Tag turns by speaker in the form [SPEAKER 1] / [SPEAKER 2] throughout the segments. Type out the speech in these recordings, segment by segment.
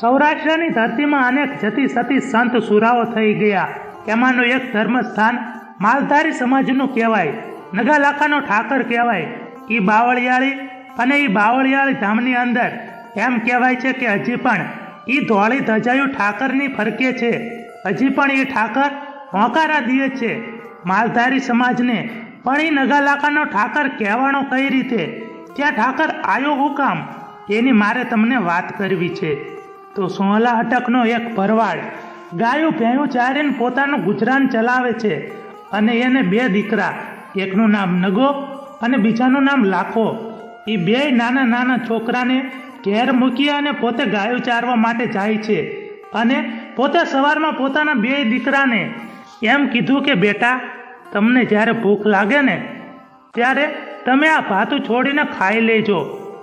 [SPEAKER 1] સૌરાષ્ટ્રની ધરતીમાં અનેક જતી સતી સંત સુરાઓ થઈ ગયા. એમાંનું એક ધર્મસ્થાન માલધારી સમાજનું કહેવાય. નગાલાખાનો ઠાકર કહેવાય. એ બાવળિયાળી અને એ બાવળિયાળી ધામની અંદર એમ કહેવાય છે કે હજી પણ એ ધોળી ધજાયું ઠાકરની ફરકે છે. હજી પણ એ ઠાકર હોંકારા દે છે. માલધારી સમાજને પણ એ નગાલાકાનો ઠાકર કહેવાનો કઈ રીતે? ત્યાં ઠાકર આવ્યો હું કામ એની મારે તમને વાત કરવી છે. તો સોહલા અટકનો એક ભરવાડ. ગાયું ભેંયું ચારીને પોતાનું ગુજરાન ચલાવે છે અને એને બે દીકરા, એકનું નામ નગો અને બીજાનું નામ લાખો. એ બે નાના નાના છોકરાને ઘેર મૂકી અને પોતે ગાયું ચારવા માટે જાય છે અને પોતે સવારમાં પોતાના બે દીકરાને એમ કીધું કે, બેટા, તમને જ્યારે ભૂખ લાગે ને, ત્યારે તમે આ ભાતું છોડીને ખાઈ લેજો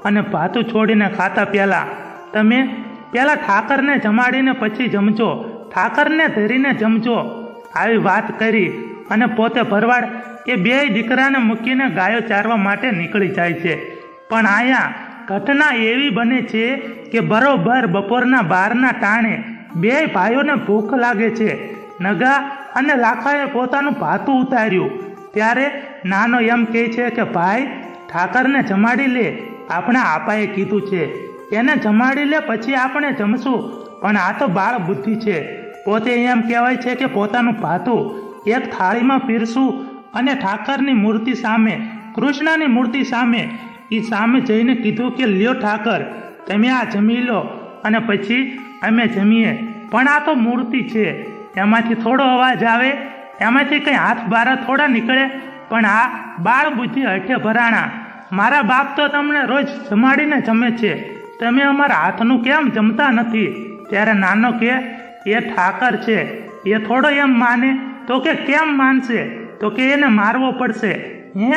[SPEAKER 1] અને ભાતું છોડીને ખાતા પહેલાં તમે પહેલાં ઠાકરને જમાડીને પછી જમજો. ઠાકરને ધરીને જમજો. આવી વાત કરી અને પોતે ભરવાડ એ બે દીકરાને મૂકીને ગાયો ચારવા માટે નીકળી જાય છે. પણ અહીંયા ઘટના એવી બને છે કે બરોબર બપોરના બારના ટાણે બે ભાઈઓને ભૂખ લાગે છે. નગા અને લાખાએ પોતાનું ભાતું ઉતાર્યું. ત્યારે નાનો એમ કહે છે કે, ભાઈ, ઠાકરને જમાડી લે. આપણે આપાએ કીધું છે. એને જમાડી લે, પછી આપણે જમશું. પણ આ તો બાળ બુદ્ધિ છે. પોતે એમ કહેવાય છે કે પોતાનું ભાતું એક થાળીમાં પીરશું અને ઠાકરની મૂર્તિ સામે, કૃષ્ણની મૂર્તિ સામે એ સામે જઈને કીધું કે, લ્યો ઠાકર, તમે આ જમી લો અને પછી અમે જમીએ. પણ આ તો મૂર્તિ છે. એમાંથી થોડો અવાજ આવે, એમાંથી કંઈ હાથ બારા થોડા નીકળે, પણ આ બાળ બુદ્ધિ હઠે ભરાણા. મારા બાપ તો તમને રોજ જમાડીને જમે છે. તમે અમારા હાથનું કેમ જમતા નથી? ત્યારે નાનો કે, એ ઠાકર છે, એ થોડો એમ માને, તો કે કેમ માનશે? તો કે એને મારવો પડશે. હે?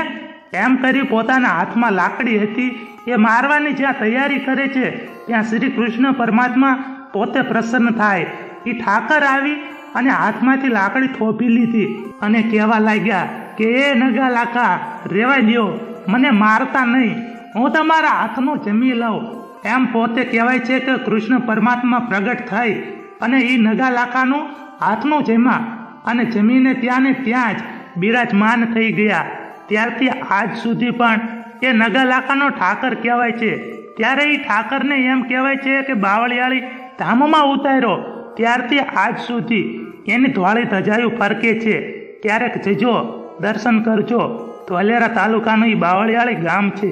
[SPEAKER 1] એમ કરી પોતાના હાથમાં લાકડી હતી. એ મારવાની જ્યાં તૈયારી કરે છે, ત્યાં શ્રી કૃષ્ણ પરમાત્મા પોતે પ્રસન્ન થાય. એ ઠાકર આવી અને હાથમાંથી લાકડી થોપી લીધી અને કહેવા લાગ્યા કે, એ નગા લાખા રેવા દ્યો, મને મારતા નહીં. હું તમારા હાથનું જમી લઉં. એમ પોતે કહેવાય છે કે કૃષ્ણ પરમાત્મા પ્રગટ થઈ અને એ નગા હાથનો જેમાં અને જમીને ત્યાં ને ત્યાં જ બિરાજમાન થઈ ગયા. ત્યારથી આજ સુધી પણ એ નગા લાખાનો ઠાકર કહેવાય છે. ત્યારે એ ઠાકરને એમ કહેવાય છે કે બાવળિયાળી ધામમાં ઉતાર્યો. ત્યારથી આજ સુધી એની ધોળી ધજાયું ફરકે છે. ક્યારેક જજો, દર્શન કરજો. ધોલેરા તાલુકાનું એ બાવળિયાળી ગામ છે.